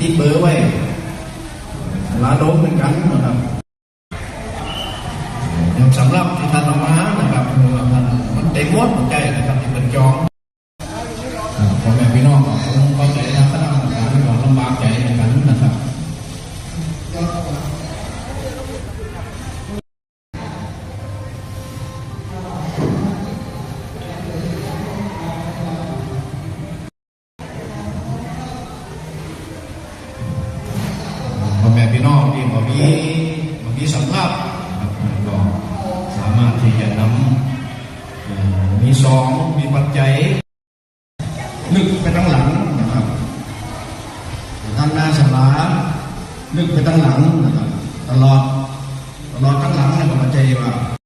ติดเบอร์ไว้ลาโดมเหมือนกันนะครับอย่างสำหรับที่ท่านมานะครับคือว่าท่านมันเต็มหมดใจนะครับที่เป็นจองพ่อแม่พี่น้องก็คงเข้าใจทางคณะกรรมการที่ว่าลำบากใจในการนะครับ น้องที่บ่มีบ่มีสำรับนะครับก็สามารถที่จะนำมีซองมีปัจจัยลึกไปทั้งหลังนะครับด้านหน้าฉลาลึกไปทั้งหลังนะครับตลอดตลอดทั้งหลังเนี่ยผมใจว่า